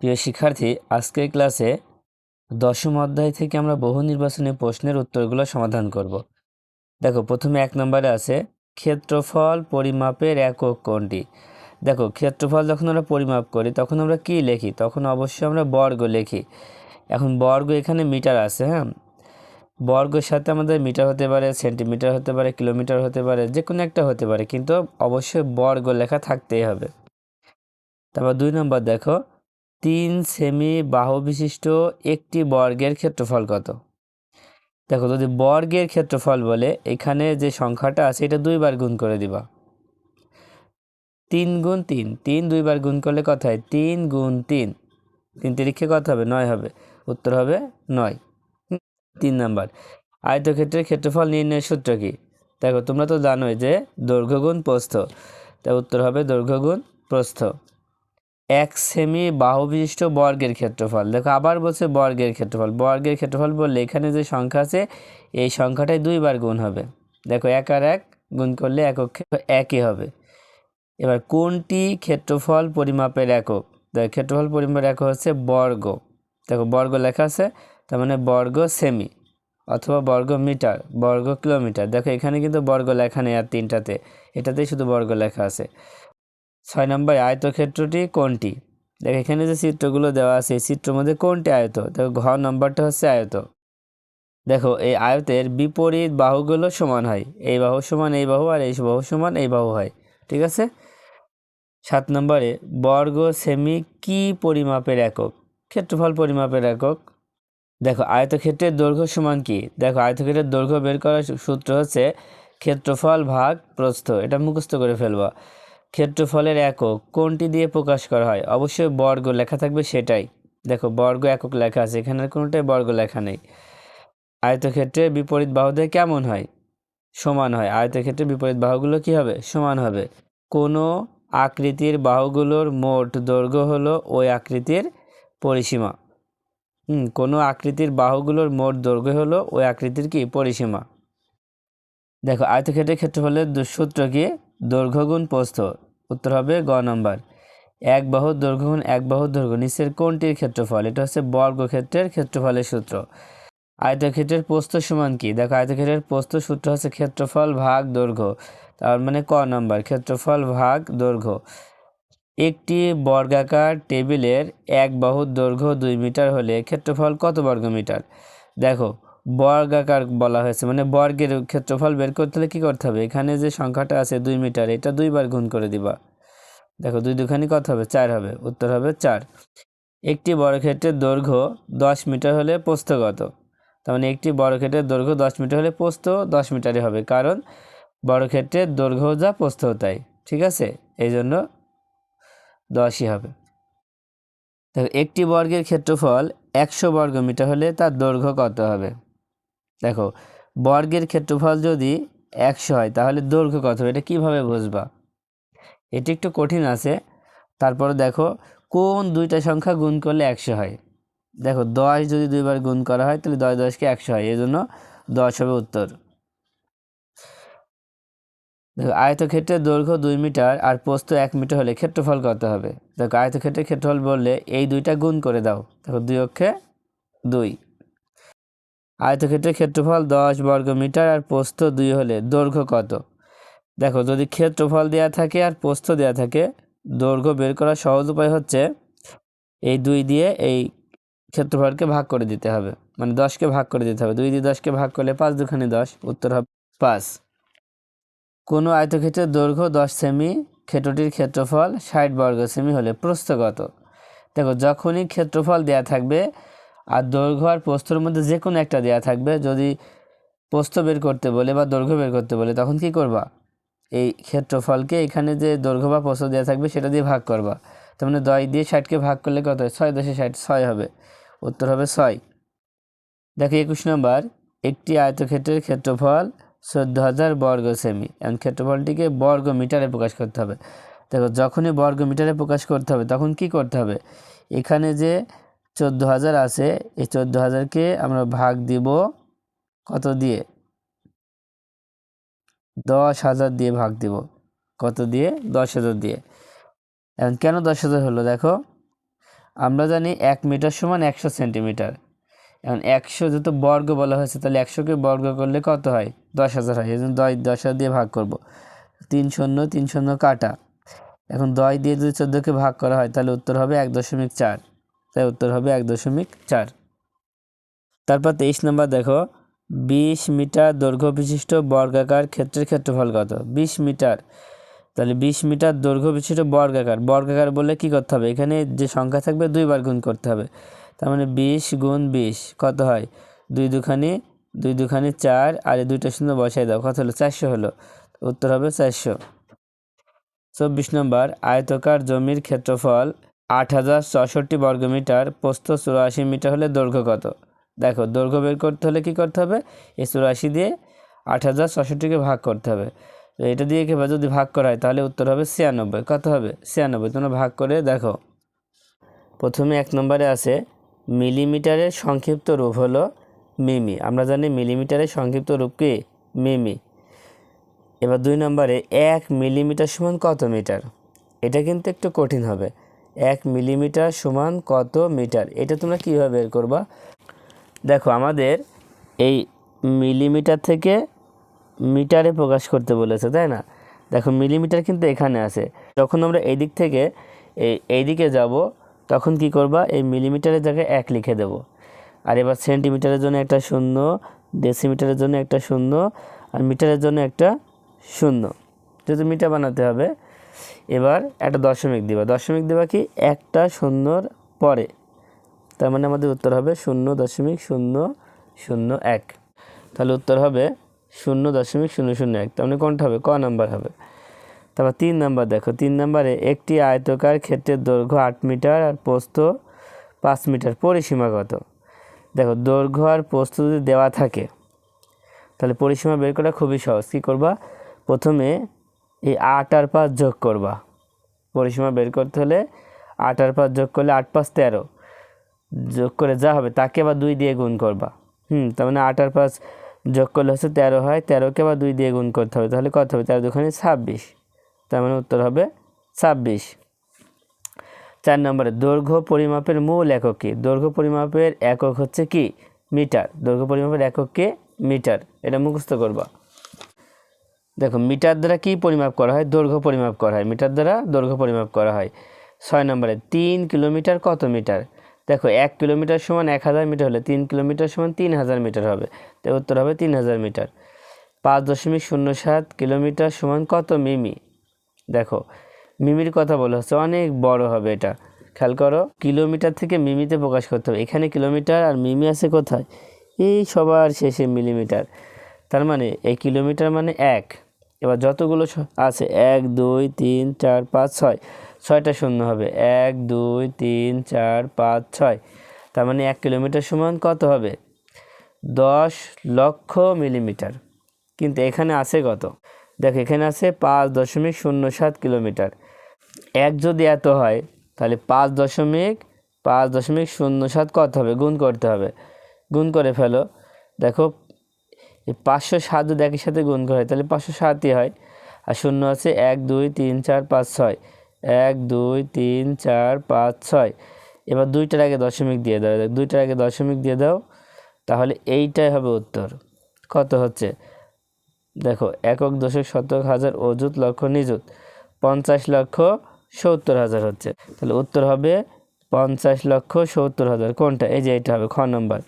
প্রিয় শিক্ষার্থী, আজকের ক্লাসে দশম অধ্যায় থেকে আমরা বহু নির্বাচনী প্রশ্নের উত্তরগুলো সমাধান করব। দেখো, প্রথমে এক নম্বরে আছে, ক্ষেত্রফল পরিমাপের একক কোনটি? দেখো, ক্ষেত্রফল যখন আমরা পরিমাপ করি, তখন আমরা কি লিখি? তখন অবশ্যই আমরা বর্গ লিখি। এখন বর্গ এখানে মিটার আছে হ্যাঁ? বর্গের সাথে আমাদের মিটার হতে পারে, সেন্টিমিটার হতে পারে, কিলোমিটার হতে পারে যে কোনো একটা হতে পারে, কিন্তু অবশ্যই বর্গ লেখা থাকতেই হবে। তারপর দুই নম্বর দেখো তিন সেমি বাহু বিশিষ্ট একটি বর্গের ক্ষেত্রফল কত? দেখো, যদি বর্গের ক্ষেত্রফল বলে, এখানে যে সংখ্যাটা আছে, এটা দুইবার গুণ করে দিবা। তিন গুণ তিন তিন দুইবার গুণ করলে কত হয়? তিন গুণ তিন। তিন তিরিক্ষে কত হবে? নয় হবে। উত্তর হবে নয়। তিন নাম্বার। আয়তক্ষেত্রের ক্ষেত্রফল নির্ণয়ের সূত্র কি? দেখো, তোমরা তো জানোই যে দৈর্ঘ্য গুণ প্রস্থ। তাই উত্তর হবে দৈর্ঘ্য গুণ প্রস্থ। এক সেমি বাহু বিশিষ্ট বর্গের ক্ষেত্রফল। দেখো, আবার বলছে বর্গের ক্ষেত্রফল। বর্গের ক্ষেত্রফল বললে এখানে যে সংখ্যা আছে, এই সংখ্যাটাই দুইবার গুণ হবে। দেখো, এক আর এক গুণ করলে একক একই হবে। এবার কোনটি ক্ষেত্রফল পরিমাপের একক? দেখো, ক্ষেত্রফল পরিমাপের একক হচ্ছে বর্গ। দেখো, বর্গ লেখা আছে, তার মানে বর্গ সেমি অথবা বর্গ মিটার, বর্গ কিলোমিটার। দেখো, এখানে কিন্তু বর্গ লেখা নেই আর তিনটাতে। এটাতেই শুধু বর্গ লেখা আছে। ছয় নম্বর আয়তক্ষেত্রটি কোনটি? দেখো, এখানে যে চিত্রগুলো দেওয়া আছে, এই চিত্রের মধ্যে কোনটি আয়ত? দেখো ঘ নম্বরটা হচ্ছে আয়ত। দেখো, এই আয়তের বিপরীত বাহুগুলো সমান হয়। এই বাহু সমান এই বাহু আর এই বাহু সমান এই বাহু হয়। ঠিক আছে? সাত নম্বরে, বর্গ সেমি কি পরিমাপের একক? ক্ষেত্রফল পরিমাপের একক। দেখো, আয়তক্ষেত্রের দৈর্ঘ্য সমান কি? দেখো, আয়তক্ষেত্রের দৈর্ঘ্য বের করার সূত্র হচ্ছে ক্ষেত্রফল ভাগ প্রস্থ। এটা মুখস্থ করে ফেলবা। ক্ষেত্রফলের একক কোনটি দিয়ে প্রকাশ করা হয়? অবশ্যই বর্গ লেখা থাকবে সেটাই। দেখো, বর্গ একক লেখা আছে এখানে কোনোটাই বর্গ লেখা নেই? আয়তক্ষেত্রের বিপরীত বাহুদের কেমন হয়? সমান হয়। আয়তক্ষেত্রের বিপরীত বাহুগুলো কি হবে? সমান হবে। কোনো আকৃতির বাহুগুলোর মোট দৈর্ঘ্য হলো ওই আকৃতির পরিসীমা। হুম, কোনো আকৃতির বাহুগুলোর মোট দৈর্ঘ্য হলো ওই আকৃতির কি? পরিসীমা। দেখো, আয়তক্ষেত্রের ক্ষেত্রফলের সূত্র কি? দৈর্ঘ্য গুণ প্রস্থ। উত্তর হবে গ নম্বর। এক বাহুর দৈর্ঘ্যগুণ এক বাহুর দৈর্ঘ্য। নিচের কোনটির ক্ষেত্রফল? এটা হচ্ছে বর্গক্ষেত্রের ক্ষেত্রফলের সূত্র। আয়তক্ষেত্রের প্রস্থ সমান কি? দেখো, আয়তক্ষেত্রের প্রস্থ সূত্র হচ্ছে ক্ষেত্রফল ভাগ দৈর্ঘ্য। তার মানে ক নম্বর, ক্ষেত্রফল ভাগ দৈর্ঘ্য। একটি বর্গাকার টেবিলের এক বাহুর দৈর্ঘ্য দুই মিটার হলে ক্ষেত্রফল কত বর্গ মিটার দেখো বর্গাকার বলা হয়েছে মানে বর্গের ক্ষেত্রফল বের করতে হলে কী করতে হবে? এখানে যে সংখ্যাটা আছে দুই মিটার, এটা দুইবার গুণ করে দিবা। দেখো, দুই দুখানি কত হবে? চার হবে, উত্তর হবে চার। একটি বর্গক্ষেত্রের দৈর্ঘ্য দশ মিটার হলে প্রস্থ কত? তার মানে একটি বর্গক্ষেত্রের দৈর্ঘ্য দশ মিটার হলে পোস্ত দশ মিটারই হবে, কারণ বর্গক্ষেত্রের দৈর্ঘ্য যা পোস্ত তাই, ঠিক আছে? এই জন্য দশই হবে। দেখো, একটি বর্গের ক্ষেত্রফল একশো বর্গ মিটার হলে তার দৈর্ঘ্য কত হবে? দেখো, বর্গের ক্ষেত্রফল যদি একশো হয়, তাহলে দৈর্ঘ্য কত এটা কীভাবে বুঝবা? এটি একটু কঠিন আছে। তারপরে দেখো, কোন দুইটা সংখ্যা গুণ করলে একশো হয়? দেখো, দশ যদি দুইবার গুণ করা হয়, তাহলে দশ দশকে একশো হয়। এই জন্য দশ হবে উত্তর। দেখো আয়তক্ষেত্রের দৈর্ঘ্য দুই মিটার আর পোস্ত এক মিটার হলে ক্ষেত্রফল কত হবে? দেখো আয়তক্ষেত্রের ক্ষেত্রফল বললে এই দুইটা গুণ করে দাও। দেখো, দুই অক্ষে দুই। আয়তক্ষেত্রের ক্ষেত্রফল দশ বর্গ মিটার আর প্রস্থ দুই হলে দৈর্ঘ্য কত? দেখো, যদি ক্ষেত্রফল দেওয়া থাকে আর প্রস্থ দেওয়া থাকে, দৈর্ঘ্য বের করার সহজ উপায় হচ্ছে এই দুই দিয়ে এই ক্ষেত্রফলকে ভাগ করে দিতে হবে। মানে দশকে ভাগ করে দিতে হবে। দুই দিয়ে দশকে ভাগ করলে পাঁচ দুখানি দশ, উত্তর হবে পাঁচ। কোনো আয়তক্ষেত্রের দৈর্ঘ্য দশ সেমি, ক্ষেত্রটির ক্ষেত্রফল ষাট বর্গ সেমি হলে প্রস্থ কত? দেখো, যখনই ক্ষেত্রফল দেয়া থাকবে আর দৈর্ঘ্য আর প্রস্থর মধ্যে যে কোনো একটা দেয়া থাকবে, যদি প্রস্থ বের করতে বলে বা দৈর্ঘ্য বের করতে বলে, তখন কি করবা? এই ক্ষেত্রফলকে এখানে যে দৈর্ঘ্য বা প্রস্থ দেওয়া থাকবে, সেটা দিয়ে ভাগ করবা। তার মানে দশ দিয়ে ষাটকে ভাগ করলে কত হয়? ছয় দশে ষাট, ছয় হবে। উত্তর হবে ছয়। দেখো একুশ নম্বর, একটি আয়তক্ষেত্রের ক্ষেত্রফল চোদ্দ হাজার বর্গ সেমি। এবং ক্ষেত্রফলটিকে বর্গ মিটারে প্রকাশ করতে হবে। দেখো, যখনই বর্গ মিটারে প্রকাশ করতে হবে, তখন কি করতে হবে? এখানে যে চোদ্দ হাজার আছে, এই চোদ্দ হাজারকে আমরা ভাগ দিব কত দিয়ে? দশ হাজার দিয়ে ভাগ দিব। কত দিয়ে? দশ হাজার দিয়ে। এখন কেন দশ হাজার হলো দেখো? আমরা জানি এক মিটার সমান একশো সেন্টিমিটার। এখন একশো যেহেতু বর্গ বলা হয়েছে, তাহলে একশোকে বর্গ করলে কত হয়? দশ হাজার হয়। এই জন্য দশ দশ হাজার দিয়ে ভাগ করব। তিন শূন্য তিন শূন্য কাটা। এখন দশ দিয়ে যদি চোদ্দোকে ভাগ করা হয়, তাহলে উত্তর হবে এক দশমিক চার। তাই উত্তর হবে এক দশমিক চার। তারপর তেইশ নম্বর দেখো, বিশ মিটার দৈর্ঘ্য বিশিষ্ট বর্গাকার ক্ষেত্রের ক্ষেত্রফল কত? বিশ মিটার। তাহলে বিশ মিটার দৈর্ঘ্য বিশিষ্ট বর্গাকার বর্গাকার বলে কি করতে হবে? এখানে যে সংখ্যা থাকবে দুইবার গুণ করতে হবে। তার মানে বিশ গুণ বিশ, কত হয়? দুই দুখানি দুই দুখানি চার, আর এই দুইটা শূন্য বসাই দাও, কত হলো? চারশো হলো। উত্তর হবে চারশো। চব্বিশ নম্বর, আয়তকার জমির ক্ষেত্রফল আট হাজার ছষট্টি বর্গমিটার, প্রস্থ চুরাশি মিটার হলে দৈর্ঘ্য কত? দেখো, দৈর্ঘ্য বের করতে হলে কি করতে হবে? এই চুরাশি দিয়ে আট হাজার ছষট্টিকে ভাগ করতে হবে। তো এটা দিয়ে একে যদি ভাগ করা হয়, তাহলে উত্তর হবে ছিয়ানব্বই। কত হবে? ছিয়ানব্বই। তোমরা ভাগ করে দেখো। প্রথমে এক নম্বরে আছে মিলিমিটারের সংক্ষিপ্ত রূপ হলো মিমি। আমরা জানি মিলিমিটারের সংক্ষিপ্ত রূপ কি? মিমি। এবার দুই নম্বরে এক মিলিমিটার সমান কত মিটার? এটা কিন্তু একটু কঠিন হবে। এক মিলিমিটার সমান কত মিটার? এটা তোমরা কীভাবে বের করবা? দেখো, আমাদের এই মিলিমিটার থেকে মিটারে প্রকাশ করতে বলেছে, তাই না? দেখো, মিলিমিটার কিন্তু এখানে আছে। যখন আমরা এই দিক থেকে এই দিকে যাব, তখন কি করবা? এই মিলিমিটারের জায়গায় এক লিখে দেব। আর এবার সেন্টিমিটারের জন্য একটা শূন্য, ডেসিমিটারের জন্য একটা শূন্য, আর মিটারের জন্য একটা শূন্য। যেহেতু মিটার বানাতে হবে এবার একটা দশমিক দিবা। দশমিক দেবা কি? একটা শূন্যর পরে। তার মানে আমাদের উত্তর হবে শূন্য দশমিক শূন্য শূন্য এক। তাহলে উত্তর হবে শূন্য দশমিক শূন্য শূন্য এক। তার মানে কোনটা হবে? ক নাম্বার হবে। তারপর তিন নাম্বার দেখো। তিন নাম্বারে একটি আয়তকার ক্ষেত্রের দৈর্ঘ্য আট মিটার আর পোস্ত পাঁচ মিটার। পরিসীমা কত? দেখো, দৈর্ঘ্য আর প্রস্থ যদি দেওয়া থাকে, তাহলে পরিসীমা বের করা খুবই সহজ। কী করবা? প্রথমে এই আট আর পাঁচ যোগ করবা। পরিসীমা বের করতে হলে আট আর পাঁচ যোগ করলে আট পাঁচ তেরো। যোগ করে যা হবে তাকে আবার দুই দিয়ে গুণ করবা। হুম, তার মানে আট আর পাঁচ যোগ করলে হচ্ছে তেরো হয়, তেরোকে আবার দুই দিয়ে গুণ করতে হবে। তাহলে কত হবে? তেরো দুখানে ছাব্বিশ। তার মানে উত্তর হবে ছাব্বিশ। চার নম্বরে দৈর্ঘ্য পরিমাপের মূল একক কী? দৈর্ঘ্য পরিমাপের একক হচ্ছে কি? মিটার। দৈর্ঘ্য পরিমাপের একক মিটার। এটা মুখস্থ করবা। দেখো, মিটার দ্বারা কি পরিমাপ করা হয়? দৈর্ঘ্য পরিমাপ করা হয়। মিটার দ্বারা দৈর্ঘ্য পরিমাপ করা হয়। ছয় নম্বরে, তিন কিলোমিটার কত মিটার? দেখো, এক কিলোমিটার সমান এক হাজার মিটার হলে তিন কিলোমিটার সমান তিন হাজার মিটার হবে। তাই উত্তর হবে তিন হাজার মিটার। পাঁচ দশমিক শূন্য সাত কিলোমিটার সমান কত মিমি? দেখো, মিমির কথা বলা হচ্ছে, অনেক বড় হবে এটা। খেয়াল করো, কিলোমিটার থেকে মিমিতে প্রকাশ করতে হবে। এখানে কিলোমিটার আর মিমি আছে কোথায়? এই সবার শেষে মিলিমিটার। তার মানে এই কিলোমিটার মানে এক। এবার যতগুলো আছে, এক, দুই, তিন, চার, পাঁচ, ছয়। ছয়টা শূন্য হবে। এক, দুই, তিন, চার, পাঁচ, ছয়। তার মানে এক কিলোমিটার সমান কত হবে? দশ লক্ষ মিলিমিটার। কিন্তু এখানে আছে কত? দেখো, এখানে আছে পাঁচ দশমিক শূন্য সাত কিলোমিটার। এক যদি এত হয়, তাহলে পাঁচ দশমিক পাঁচ দশমিক শূন্য সাত কত হবে? গুণ করতে হবে। গুণ করে ফেলো। দেখো এই পাঁচশো সাত যদি একই সাথে গুণ করা হয়, তাহলে পাঁচশো সাতই হয়। আর শূন্য আছে এক, দুই, তিন, চার, পাঁচ, ছয়। এক, দুই, তিন, চার, পাঁচ, ছয়। এবার দুইটার আগে দশমিক দিয়ে দাও। দুইটার আগে দশমিক দিয়ে দাও, তাহলে এইটাই হবে উত্তর। কত হচ্ছে? দেখো, একক দশক শতক হাজার অযুত লক্ষ নিযুত। পঞ্চাশ লক্ষ সত্তর হাজার হচ্ছে। তাহলে উত্তর হবে পঞ্চাশ লক্ষ সত্তর হাজার। কোনটা? এই যে এটা হবে, খ নম্বর।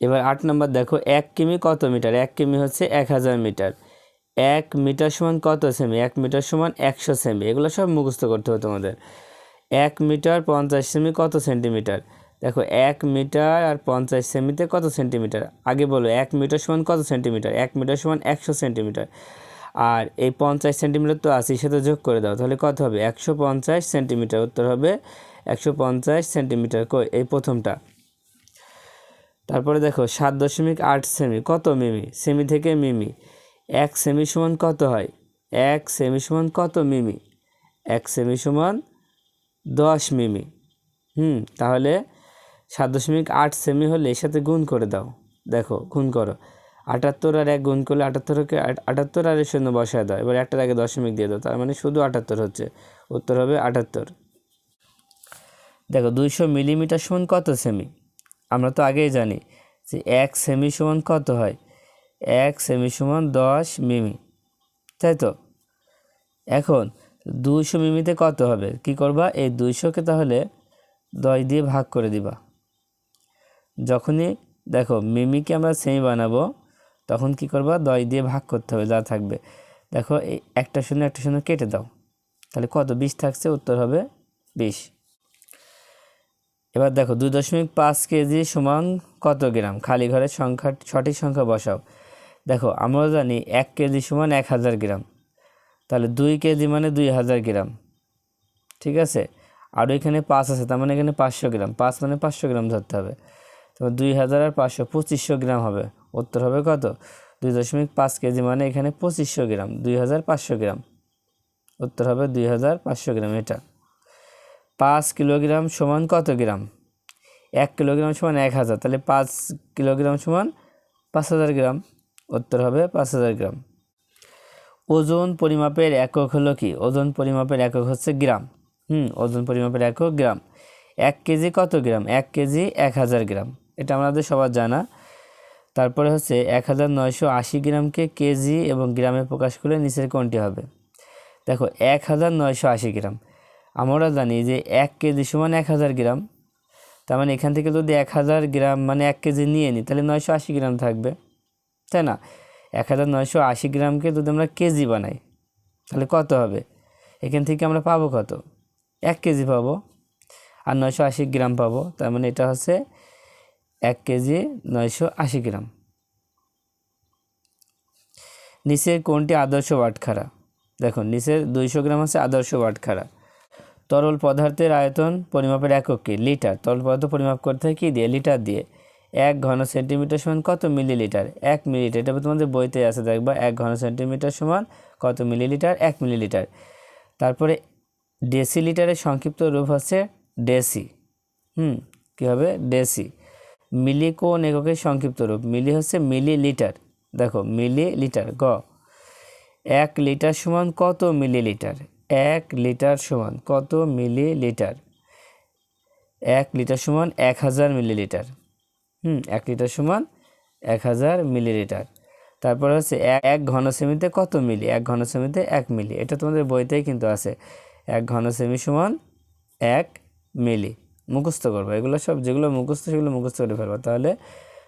এবার আট নম্বর দেখো, এক কিমি কত মিটার? এক কিমি হচ্ছে এক হাজার মিটার। এক মিটার সমান কত সেমি? এক মিটার সমান একশো সেমি। এগুলো সব মুখস্থ করতে হবে তোমাদের। এক মিটার পঞ্চাশ সেমি কত সেন্টিমিটার? দেখো, এক মিটার আর পঞ্চাশ সেমিতে কত সেন্টিমিটার? আগে বলো, এক মিটার সমান কত সেন্টিমিটার? এক মিটার সমান একশো সেন্টিমিটার। আর এই পঞ্চাশ সেন্টিমিটার তো আশির সাথে যোগ করে দাও, তাহলে কত হবে? একশো পঞ্চাশ সেন্টিমিটার। উত্তর হবে একশো পঞ্চাশ সেন্টিমিটার এই প্রথমটা। তারপরে দেখো সাত দশমিক আট সেমি, কত মিমি? সেমি থেকে মিমি। এক সেমি সমান কত হয়? এক সেমি সমান কত মিমি? এক সেমি সমান দশ মিমি। হুম, তাহলে সাত দশমিক আট সেমি হলে এর সাথে গুণ করে দাও। দেখো, গুণ করো। আটাত্তর আর এক গুণ করলে আটাত্তরকে আট- আটাত্তর আর শূন্য বসায় দাও। এবার একটার আগে দশমিক দিয়ে দাও, তার মানে শুধু আটাত্তর হচ্ছে। উত্তর হবে আটাত্তর। দেখো, দুইশো মিলিমিটার সমান কত সেমি? আমরা তো আগেই জানি যে এক সেমি সমান কত হয়? এক সেমি সমান দশ মিমি। তাই তো? এখন দুইশো মিমিতে কত হবে? কি করবা? এই দুইশোকে তাহলে দশ দিয়ে ভাগ করে দিবা। যখনই দেখো মিমিকে আমরা সেমি বানাবো, তখন কি করবা? দশ দিয়ে ভাগ করতে হবে, যা থাকবে। দেখো এই একটা শূন্য একটা শূন্য কেটে দাও। তাহলে কত? বিশ থাকছে, উত্তর হবে বিশ। এবার দেখো, দুই দশমিক পাঁচ কেজি সমান কত গ্রাম? খালি ঘরের সংখ্যা, সঠিক সংখ্যা বসাও। দেখো আমরা জানি এক কেজি সমান এক হাজার গ্রাম। তাহলে দুই কেজি মানে দুই হাজার গ্রাম। ঠিক আছে? আর এখানে পাঁচ আছে, তার মানে এখানে পাঁচশো গ্রাম। পাঁচ মানে পাঁচশো গ্রাম ধরতে হবে। তো দুই হাজার আর পাঁচশো, পঁচিশশো গ্রাম হবে। উত্তর হবে কত? দুই দশমিক পাঁচ কেজি মানে এখানে পঁচিশশো গ্রাম, দুই হাজার পাঁচশো গ্রাম। উত্তর হবে দুই হাজার পাঁচশো গ্রাম এটা। পাঁচ কিলোগ্রাম সমান কত গ্রাম? এক কিলোগ্রাম সমান এক হাজার। তাহলে পাঁচ কিলোগ্রাম সমান পাঁচ হাজার গ্রাম। উত্তর হবে পাঁচ হাজার গ্রাম। ওজন পরিমাপের একক হলো কি? ওজন পরিমাপের একক হচ্ছে গ্রাম। হুম, ওজন পরিমাপের একক গ্রাম। এক কেজি কত গ্রাম? এক কেজি এক হাজার গ্রাম। এটা আমাদের সবার জানা। তারপরে হচ্ছে এক হাজার নয়শো আশি গ্রামকে কেজি এবং গ্রামে প্রকাশ করলে নিচের কোনটি হবে? দেখো, এক হাজার নয়শো আশি গ্রাম। আমরা জানি যে এক কেজি সমান এক হাজার গ্রাম। তার মানে এখান থেকে যদি এক হাজার গ্রাম মানে এক কেজি নিয়ে নিই, তাহলে নয়শো আশি গ্রাম থাকবে। তাই না? এক হাজার নয়শো আশি গ্রামকে যদি আমরা কেজি বানাই, তাহলে কত হবে? এখান থেকে আমরা পাবো কত? এক কেজি পাবো। আর নয়শো আশি গ্রাম পাবো। তার মানে এটা হচ্ছে এক কেজি নয়শো আশি গ্রাম। নিচের কোনটি আদর্শ বাটখারা দেখুন, নিচের দুইশো গ্রাম আছে আদর্শ বাটখারা তরল পদার্থের আয়তন পরিমাপের একক কি? লিটার। তরল পদার্থ পরিমাপ করতে হয় কী দিয়ে? লিটার দিয়ে। এক ঘন সেন্টিমিটার সমান কত মিলিলিটার? এক মিলিলিটার। এটা তোমাদের বইতে আছে, দেখবা। এক ঘন সেন্টিমিটার সমান কত মিলিলিটার? এক মিলিলিটার। তারপরে ডেসিলিটারের সংক্ষিপ্ত রূপ হচ্ছে ডেসি। হুম, কী হবে? ডেসি। মিলি কোন এককের সংক্ষিপ্ত রূপ। মিলি হচ্ছে মিলিলিটার। দেখো, মিলিলিটার, গ। এক লিটার সমান কত মিলিলিটার? এক লিটার সমান কত মিলিলিটার? এক লিটার সমান এক হাজার মিলিলিটার। হুম, এক লিটার সমান এক হাজার মিলিলিটার। তারপর হচ্ছে এক এক ঘন সেমিতে কত মিলি? এক ঘন সেমিতে এক মিলি। এটা তোমাদের বইতেই কিন্তু আছে। এক ঘন সেমি সমান এক মিলি। মুখস্থ করব। এগুলো সব যেগুলো মুখস্থ, সেগুলো মুখস্থ করে ফেলব। তাহলে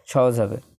সহজ হবে।